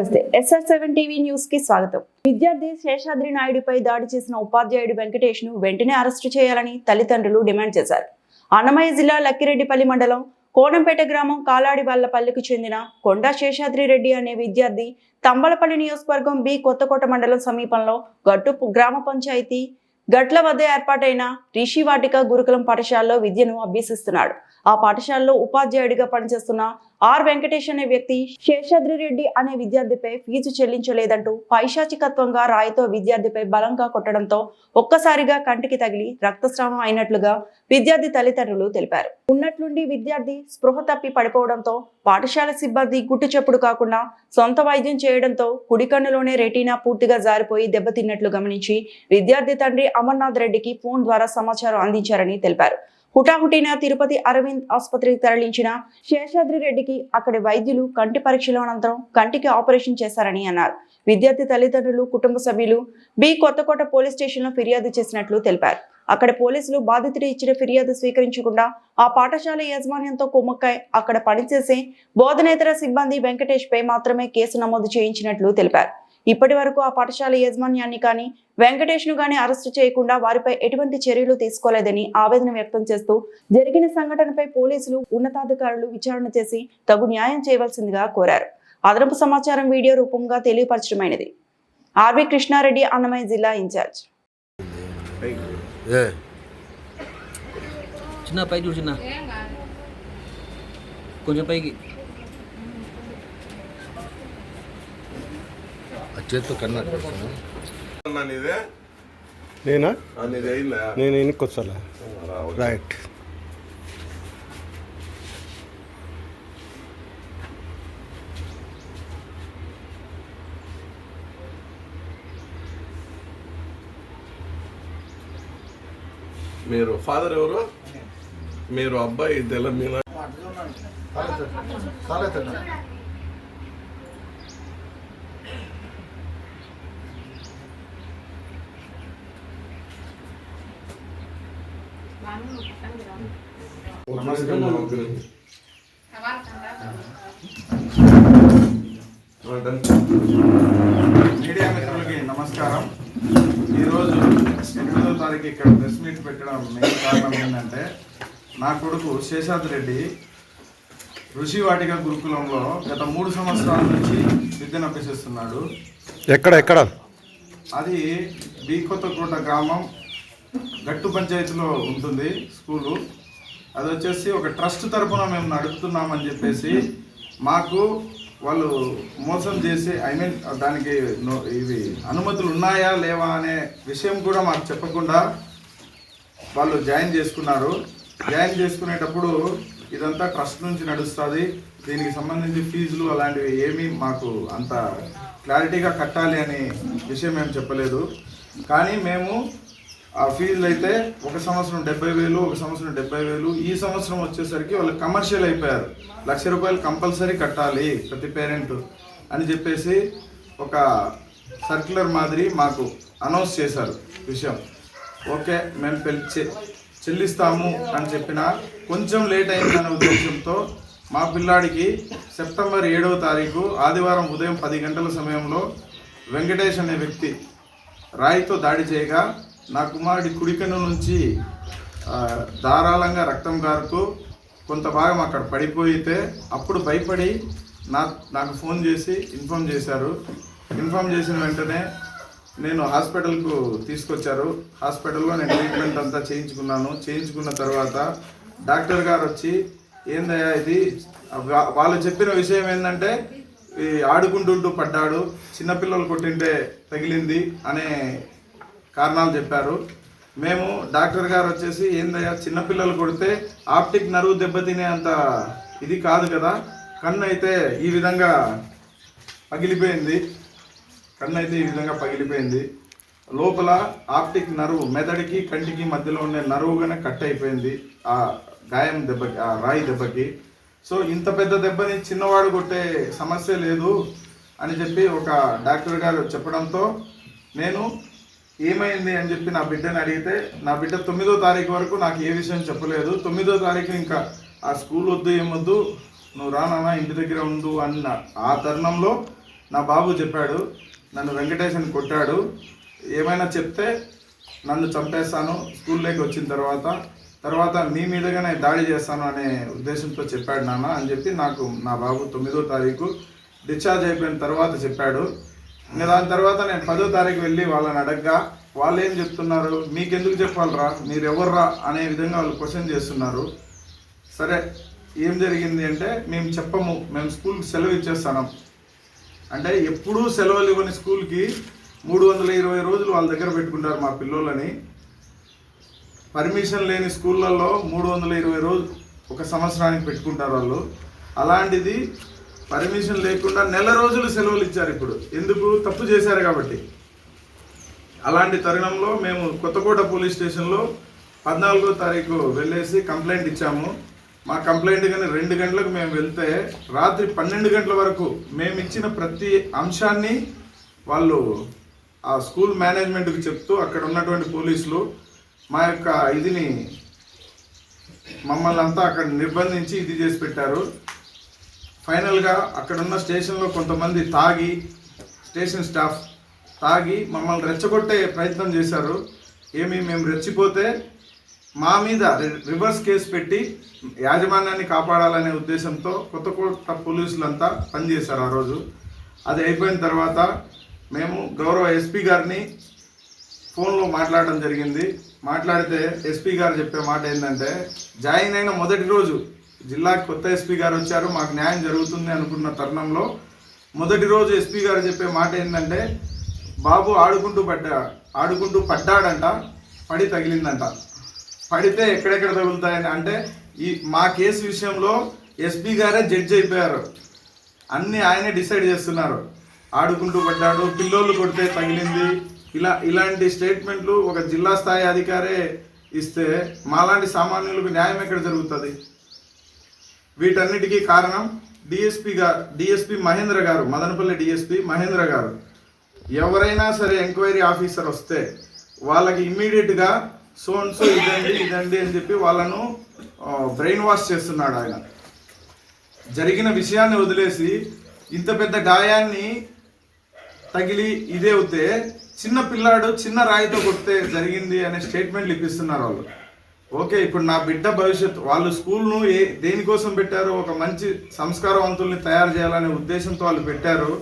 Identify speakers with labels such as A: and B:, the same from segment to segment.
A: నమస్తే. SR seven TV న్యూస్కి స్వాగతం. విద్యార్థి శేషాద్రి నాయుడుపై దాడి చేసిన ఉపాధ్యాయుడు వెంకటేష్ను వెంటనే అరెస్టు చేయాలని తల్లిదండ్రులు డిమాండ్ చేశారు. అన్నమయ్య జిల్లా లక్కిరెడ్డిపల్లి మండలం కోనంపేట గ్రామం కాలాడి వాళ్ళపల్లికి చెందిన కొండా శేషాద్రి రెడ్డి అనే విద్యార్థి తంబలపల్లి నియోజకవర్గం బి కొత్తకోట మండలం సమీపంలో గట్టు గ్రామ పంచాయతీ గట్ల వద్ద ఏర్పాటైన రిషివాటిక గురుకులం పాఠశాలలో విద్యను అభ్యసిస్తున్నాడు. ఆ పాఠశాలలో ఉపాధ్యాయుడిగా పనిచేస్తున్న ఆర్ వెంకటేష్ అనే వ్యక్తి శేషాద్రి రెడ్డి అనే విద్యార్థిపై ఫీజు చెల్లించలేదంటూ పైశాచికత్వంగా రాయితో విద్యార్థిపై బలంగా కొట్టడంతో ఒక్కసారిగా కంటికి తగిలి రక్తస్రావం అయినట్లుగా విద్యార్థి తల్లిదండ్రులు తెలిపారు. ఉన్నట్లుండి విద్యార్థి స్పృహ తప్పి పడిపోవడంతో పాఠశాల సిబ్బంది గుట్టుచప్పుడు కాకుండా సొంత వైద్యం చేయడంతో కుడికన్నులోనే రెటీనా పూర్తిగా జారిపోయి దెబ్బతిన్నట్లు గమనించి విద్యార్థి తండ్రి అమర్నాథ్ రెడ్డికి ఫోన్ ద్వారా సమాచారం అందించారని తెలిపారు. హుటాహుటిన తిరుపతి అరవింద్ ఆసుపత్రికి తరలించిన శేషాద్రి రెడ్డికి అక్కడి వైద్యులు కంటి పరీక్షల అనంతరం కంటికి ఆపరేషన్ చేశారని అన్నారు. విద్యార్థి తల్లిదండ్రులు కుటుంబ సభ్యులు బి కొత్తకోట పోలీస్ స్టేషన్లో ఫిర్యాదు చేసినట్లు తెలిపారు. అక్కడ పోలీసులు బాధితుడు ఇచ్చిన ఫిర్యాదు స్వీకరించకుండా ఆ పాఠశాల యాజమాన్యంతో కుమ్మక్కై అక్కడ పనిచేసే బోధనేతర సిబ్బంది వెంకటేష్ పై మాత్రమే కేసు నమోదు చేయించినట్లు తెలిపారు. ఇప్పటి వరకు ఆ పాఠశాల యాజమాన్యాన్ని కానీ వెంకటేష్ను కానీ అరెస్టు చేయకుండా వారిపై ఎటువంటి చర్యలు తీసుకోలేదని ఆవేదన వ్యక్తం చేస్తూ జరిగిన సంఘటనపై పోలీసులు ఉన్నతాధికారులు విచారణ చేసి తగు న్యాయం చేయవలసిందిగా కోరారు. అదనపు సమాచారం వీడియో రూపంగా తెలియపరచడమైనది. ఆర్వి కృష్ణారెడ్డి అన్నమయ్య జిల్లా ఇన్ఛార్జ్.
B: చిన్న పైకి చిన్న. కొంచెం పైకి.
C: చేతితో
D: నేనా? నేను
E: ఓకే.
D: రైట్.
E: మీరు ఫాదర్ ఎవరు? మీరు అబ్బాయి తెల్ల
F: మీడియా మిత్రులకి నమస్కారం. ఈరోజు ఎనిమిదో తారీఖు ఇక్కడ ప్రెస్ మీట్ పెట్టడం మెయిన్ కారణం ఏంటంటే నా కొడుకు శేషాద్ రెడ్డి ఋషి వాటిక గురుకులంలో గత మూడు సంవత్సరాల నుంచి విద్యను అభ్యసిస్తున్నాడు.
D: ఎక్కడ ఎక్కడ?
F: అది బీకొత్తకోట గ్రామం గట్టు పంచాయతీలో ఉంటుంది స్కూలు. అది వచ్చేసి ఒక ట్రస్ట్ తరపున మేము నడుపుతున్నామని చెప్పేసి మాకు వాళ్ళు మోసం చేసి ఐ మీన్ దానికి నో- ఇవి అనుమతులు ఉన్నాయా లేవా అనే విషయం కూడా మాకు చెప్పకుండా వాళ్ళు జాయిన్ చేసుకున్నారు. జాయిన్ చేసుకునేటప్పుడు ఇదంతా ట్రస్ట్ నుంచి నడుస్తుంది. దీనికి సంబంధించి ఫీజులు అలాంటివి ఏమీ మాకు అంత క్లారిటీగా కట్టాలి అనే విషయం మేము చెప్పలేదు. కానీ మేము ఆ ఫీజులు అయితే ఒక సంవత్సరం డెబ్బై వేలు ఒక సంవత్సరం డెబ్బై వేలు. ఈ సంవత్సరం వచ్చేసరికి వాళ్ళు కమర్షియల్ అయిపోయారు. లక్ష రూపాయలు కంపల్సరీ కట్టాలి ప్రతి పేరెంట్ అని చెప్పేసి ఒక సర్క్యులర్ మాదిరి మాకు అనౌన్స్ చేశారు విషయం. ఓకే మేము పెళ్ళి చె- చెల్లిస్తాము అని చెప్పిన కొంచెం లేట్ అయిందనే ఉద్దేశంతో మా పిల్లాడికి సెప్టెంబర్ ఏడవ తారీఖు ఆదివారం ఉదయం పది గంటల సమయంలో వెంకటేష్ అనే వ్యక్తి రాయితో దాడి చేయగా నా కుమారుడి కుడికను నుంచి ధారాళంగా రక్తం గారుతూ కొంత భాగం అక్కడ పడిపోయితే అప్పుడు భయపడి నా నాకు ఫోన్ చేసి ఇన్ఫామ్ చేశారు. ఇన్ఫామ్ చేసిన వెంటనే నేను హాస్పిటల్కు తీసుకొచ్చారు. హాస్పిటల్లో నేను ట్రీట్మెంట్ అంతా చేయించుకున్నాను. చేయించుకున్న తర్వాత డాక్టర్ గారు వచ్చి ఏందయ్యా ఇది? వాళ్ళు చెప్పిన విషయం ఏంటంటే ఈ ఆడుకుంటుంటూ పడ్డాడు. చిన్నపిల్లలు కొట్టింటే తగిలింది అనే కారణాలు చెప్పారు. మేము డాక్టర్ గారు వచ్చేసి ఏందయ్యా చిన్నపిల్లలు కొడితే ఆప్టిక్ నరువు దెబ్బతినే అంత ఇది కాదు కదా. కన్ను అయితే ఈ విధంగా పగిలిపోయింది. కన్ను అయితే ఈ విధంగా పగిలిపోయింది. లోపల ఆప్టిక్ నరువు మెదడుకి కంటికి మధ్యలో ఉండే నరువుగానే కట్ అయిపోయింది ఆ గాయం దెబ్బకి ఆ రాయి దెబ్బకి. సో ఇంత పెద్ద దెబ్బని చిన్నవాడు కొట్టే సమస్య లేదు అని చెప్పి ఒక డాక్టర్ గారు చెప్పడంతో నేను ఏమైంది అని చెప్పి నా బిడ్డని అడిగితే నా బిడ్డ తొమ్మిదో తారీఖు వరకు నాకు ఏ విషయం చెప్పలేదు. తొమ్మిదో తారీఖు ఇంకా ఆ స్కూల్ వద్దు ఏమొద్దు నువ్వు రానా ఇంటి దగ్గర ఉండు అన్న ఆ తరుణంలో నా బాబు చెప్పాడు నన్ను వెంకటేశన్ కొట్టాడు. ఏమైనా చెప్తే నన్ను చంపేస్తాను స్కూల్లోకి వచ్చిన తర్వాత. తర్వాత మీ మీదగానే దాడి చేస్తాను అనే ఉద్దేశంతో చెప్పాడు నాన్న అని చెప్పి నాకు నా బాబు తొమ్మిదో తారీఖు డిశ్చార్జ్ అయిపోయిన తర్వాత చెప్పాడు. ఇంకా దాని తర్వాత నేను పదో తారీఖు వెళ్ళి వాళ్ళని అడగ్గా వాళ్ళు ఏం చెప్తున్నారు? మీకెందుకు చెప్పాలరా? మీరు ఎవర్రా అనే విధంగా వాళ్ళు క్వశ్చన్ చేస్తున్నారు. సరే ఏం జరిగింది అంటే మేము చెప్పము. మేము స్కూల్కి సెలవు ఇచ్చేస్తాం అంటే ఎప్పుడూ సెలవులు ఇవ్వని స్కూల్కి మూడు వందల ఇరవై రోజులు వాళ్ళ దగ్గర పెట్టుకుంటారు మా పిల్లలని పర్మిషన్ లేని స్కూళ్ళల్లో మూడు వందల ఇరవై రోజులు ఒక సంవత్సరానికి పెట్టుకుంటారు వాళ్ళు. అలాంటిది పర్మిషన్ లేకుండా నెల రోజులు సెలవులు ఇచ్చారు ఇప్పుడు. ఎందుకు? తప్పు చేశారు కాబట్టి. అలాంటి తరుణంలో మేము కొత్తకోట పోలీస్ స్టేషన్లో పద్నాలుగో తారీఖు వెళ్ళేసి కంప్లైంట్ ఇచ్చాము. మా కంప్లైంట్ కానీ రెండు గంటలకు మేము వెళ్తే రాత్రి పన్నెండు గంటల వరకు మేము ఇచ్చిన ప్రతి అంశాన్ని వాళ్ళు ఆ స్కూల్ మేనేజ్మెంట్కి చెప్తూ అక్కడ ఉన్నటువంటి పోలీసులు మా యొక్క ఇదిని మమ్మల్ని అంతా అక్కడ నిర్బంధించి ఇది చేసి పెట్టారు. ఫైనల్గా అక్కడున్న స్టేషన్లో కొంతమంది తాగి స్టేషన్ స్టాఫ్ తాగి మమ్మల్ని రెచ్చగొట్టే ప్రయత్నం చేశారు. ఏమి మేము రెచ్చిపోతే మా మీద రివర్స్ కేసు పెట్టి యాజమాన్యాన్ని కాపాడాలనే ఉద్దేశంతో కొత్త కోట పోలీసులంతా పనిచేశారు ఆ రోజు. అది అయిపోయిన తర్వాత మేము గౌరవ ఎస్పీ గారిని ఫోన్లో మాట్లాడడం జరిగింది. మాట్లాడితే ఎస్పీ గారు చెప్పే మాట ఏంటంటే జాయిన్ అయిన మొదటి రోజు జిల్లా కొత్త ఎస్పీ గారు వచ్చారు. మాకు న్యాయం జరుగుతుంది అనుకున్న తరుణంలో మొదటి రోజు ఎస్పీ గారు చెప్పే మాట ఏంటంటే బాబు ఆడుకుంటూ పడ్డా ఆడుకుంటూ పడ్డాడంట పడి తగిలిందంట. పడితే ఎక్కడెక్కడ తగులుతాయని అంటే ఈ మా కేసు విషయంలో ఎస్పీ గారే జడ్జి అయిపోయారు. అన్ని ఆయనే డిసైడ్ చేస్తున్నారు. ఆడుకుంటూ పడ్డాడు పిల్లోళ్ళు కొడితే తగిలింది. ఇలా ఇలాంటి స్టేట్మెంట్లు ఒక జిల్లా స్థాయి అధికారే ఇస్తే మాలాంటి సామాన్యులకు న్యాయం ఎక్కడ జరుగుతుంది? వీటన్నిటికీ కారణం డిఎస్పీ గారు డిఎస్పీ మహేంద్ర గారు మదనపల్లి డిఎస్పీ మహేంద్ర గారు. ఎవరైనా సరే ఎంక్వైరీ ఆఫీసర్ వస్తే వాళ్ళకి ఇమ్మీడియట్గా సో సో ఇదండి ఇదండి అని చెప్పి వాళ్ళను బ్రెయిన్ వాష్ చేస్తున్నాడు ఆయన. జరిగిన విషయాన్ని వదిలేసి ఇంత పెద్ద గాయాన్ని తగిలి ఇదే అవుతే చిన్న పిల్లాడు చిన్న రాయితో కొడితే జరిగింది అనే స్టేట్మెంట్లు ఇప్పిస్తున్నారు వాళ్ళు. ఓకే ఇప్పుడు నా బిడ్డ భవిష్యత్తు వాళ్ళు స్కూల్ను ఏ దేనికోసం పెట్టారు ఒక మంచి సంస్కారవంతుల్ని తయారు చేయాలనే ఉద్దేశంతో వాళ్ళు పెట్టారు.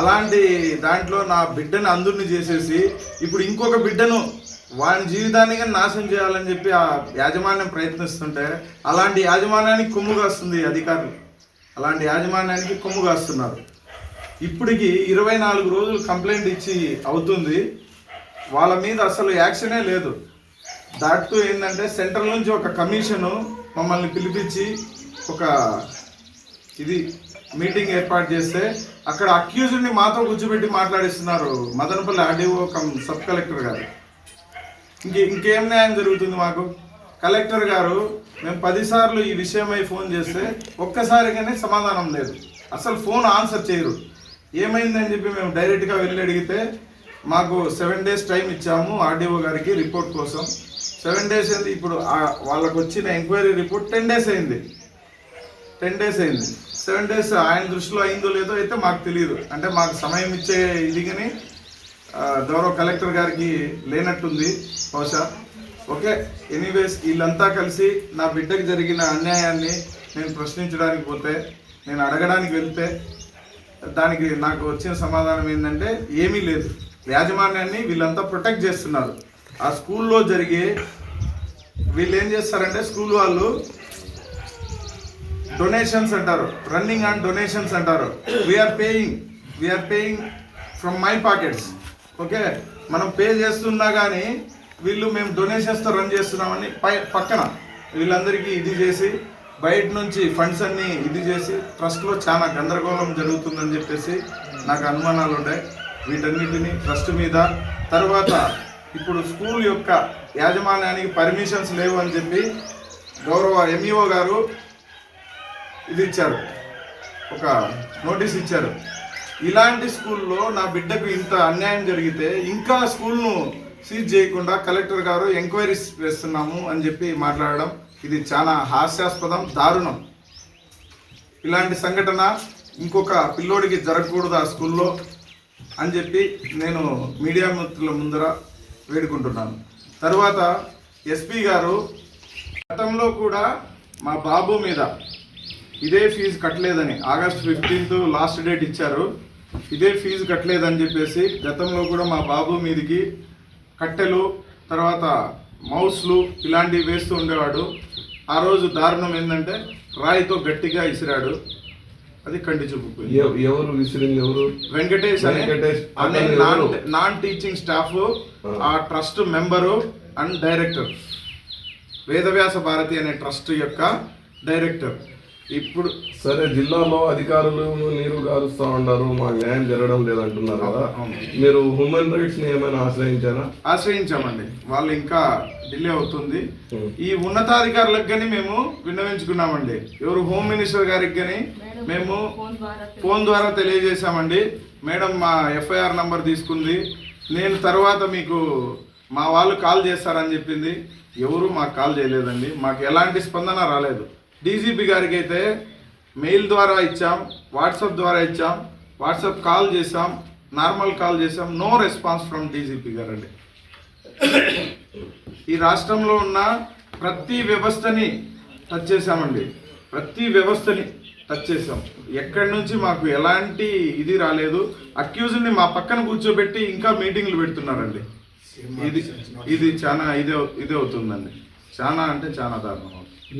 F: అలాంటి దాంట్లో నా బిడ్డను అందరిని చేసేసి ఇప్పుడు ఇంకొక బిడ్డను వాని జీవితాన్ని కానీ నాశనం చేయాలని చెప్పి ఆ యాజమాన్యం ప్రయత్నిస్తుంటే అలాంటి యాజమాన్యానికి కొమ్ము కాస్తుంది అధికారులు. అలాంటి యాజమాన్యానికి కొమ్ము కాస్తున్నారు. ఇప్పటికి ఇరవై నాలుగు రోజులు కంప్లైంట్ ఇచ్చి అవుతుంది. వాళ్ళ మీద అసలు యాక్షనే లేదు. దాట్టు ఏంటంటే సెంటర్ నుంచి ఒక కమిషను మమ్మల్ని పిలిపించి ఒక ఇది మీటింగ్ ఏర్పాటు చేస్తే అక్కడ అక్యూజ్డ్ని మాతో కూర్చోబెట్టి మాట్లాడిస్తున్నారు. Madanapalle RDO cum sub collector garu. ఇంకే ఇంకేం న్యాయం జరుగుతుంది మాకు? కలెక్టర్ గారు మేము పదిసార్లు ఈ విషయమై ఫోన్ చేస్తే ఒక్కసారిగానే సమాధానం లేదు. అసలు ఫోన్ ఆన్సర్ చేయరు. ఏమైందని చెప్పి మేము డైరెక్ట్గా వెళ్ళి అడిగితే మాకు సెవెన్ డేస్ టైం ఇచ్చాము ఆర్డీఓ గారికి రిపోర్ట్ కోసం. సెవెన్ డేస్ అయింది. ఇప్పుడు వాళ్ళకు వచ్చిన ఎంక్వైరీ రిపోర్ట్ టెన్ డేస్ అయింది. టెన్ డేస్ అయింది. సెవెన్ డేస్ ఆయన దృష్టిలో అయిందో లేదో అయితే మాకు తెలియదు అంటే మాకు సమయం ఇచ్చే ఇది కానీ గౌరవ కలెక్టర్ గారికి లేనట్టుంది బహుశా. ఓకే ఎనీవేస్ వీళ్ళంతా కలిసి నా బిడ్డకి జరిగిన అన్యాయాన్ని నేను ప్రశ్నించడానికి పోతే నేను అడగడానికి వెళ్తే దానికి నాకు వచ్చిన సమాధానం ఏంటంటే ఏమీ లేదు. యాజమాన్యాన్ని వీళ్ళంతా ప్రొటెక్ట్ చేస్తున్నారు. ఆ స్కూల్లో జరిగే వీళ్ళు ఏం చేస్తారంటే స్కూల్ వాళ్ళు డొనేషన్స్ అంటారు. రన్నింగ్ అండ్ డొనేషన్స్ అంటారు. We're paying we're paying from my pockets okay మనం పే చేస్తున్నా కానీ వీళ్ళు మేము డొనేషన్స్తో రన్ చేస్తున్నామని పై పక్కన వీళ్ళందరికీ ఇది చేసి బయట నుంచి ఫండ్స్ అన్ని ఇది చేసి ట్రస్ట్లో చాలా గందరగోళం జరుగుతుందని చెప్పేసి నాకు అనుమానాలు ఉన్నాయి వీటన్నిటిని ట్రస్ట్ మీద తర్వాత ఇప్పుడు స్కూల్ యొక్క యాజమాన్యానికి పర్మిషన్స్ లేవు అని చెప్పి గౌరవ ఎంఈఓ గారు ఇది ఇచ్చారు. ఒక నోటీస్ ఇచ్చారు. ఇలాంటి స్కూల్లో నా బిడ్డకు ఇంత అన్యాయం జరిగితే ఇంకా స్కూల్ను సీజ్ చేయకుండా కలెక్టర్ గారు ఎంక్వైరీస్ వేస్తున్నాము అని చెప్పి మాట్లాడడం ఇది చాలా హాస్యాస్పదం దారుణం. ఇలాంటి సంఘటన ఇంకొక పిల్లోడికి జరగకూడదు ఆ స్కూల్లో అని చెప్పి నేను మీడియా మిత్రుల ముందర వేడుకుంటున్నాను. తర్వాత ఎస్పీ గారు గతంలో కూడా మా బాబు మీద ఇదే ఫీజు కట్టలేదని ఆగస్ట్ ఫిఫ్టీన్త్ లాస్ట్ డేట్ ఇచ్చారు. ఇదే ఫీజు కట్టలేదని చెప్పేసి గతంలో కూడా మా బాబు మీదకి కట్టెలు తర్వాత మౌస్లు ఇలాంటివి వేస్తూ ఉండేవాడు. ఆ రోజు దారుణం ఏంటంటే రాయితో గట్టిగా ఇసిరాడు. అది కంటి
E: ఎవ- ఎవరు విసిరింది ఎవరు?
F: వెంకటేష్
E: వెంకటేష్
F: అనే నాన్? నాన్ టీచింగ్ స్టాఫ్ ఆ. Trust member and director. Vedavyasa Bharati అనే ట్రస్ట్ యొక్క డైరెక్టర్. ఇప్పుడు
E: సరే జిల్లాలో అధికారులు నీరు గారుస్తా ఉన్నారు మాకు న్యాయం జరగడం లేదంటున్నారు కదా. మీరు హ్యూమన్ రైట్స్ని ఏమైనా ఆశ్రయించారా?
F: ఆశ్రయించామండి. వాళ్ళు ఇంకా డిలే అవుతుంది. ఈ ఉన్నతాధికారులకు కానీ మేము విన్నవించుకున్నామండి. ఎవరు హోమ్ మినిస్టర్ గారికి కానీ మేము ఫోన్ ద్వారా తెలియజేశామండి. మేడం మా ఎఫ్ఐఆర్ నంబర్ తీసుకుంది. నేను తర్వాత మీకు మా వాళ్ళు కాల్ చేస్తారని చెప్పింది. ఎవరు మాకు కాల్ చేయలేదండి. మాకు ఎలాంటి స్పందన రాలేదు. డీజీపీ గారికి అయితే మెయిల్ ద్వారా ఇచ్చాం వాట్సాప్ ద్వారా ఇచ్చాం వాట్సాప్ కాల్ చేసాం నార్మల్ కాల్ చేసాం నో రెస్పాన్స్ ఫ్రమ్ డీజీపీ గారు అండి ఈ రాష్ట్రంలో ఉన్న ప్రతి వ్యవస్థని టచ్ చేశామండి. ప్రతి వ్యవస్థని టచ్ చేసాం ఎక్కడి నుంచి మాకు ఎలాంటి ఇది రాలేదు. అక్యూజ్ని మా పక్కన కూర్చోబెట్టి ఇంకా మీటింగ్లు పెడుతున్నారండి. ఇది ఇది చాలా ఇదే ఇదే అవుతుందండి. చాలా అంటే చాలా దారుణం.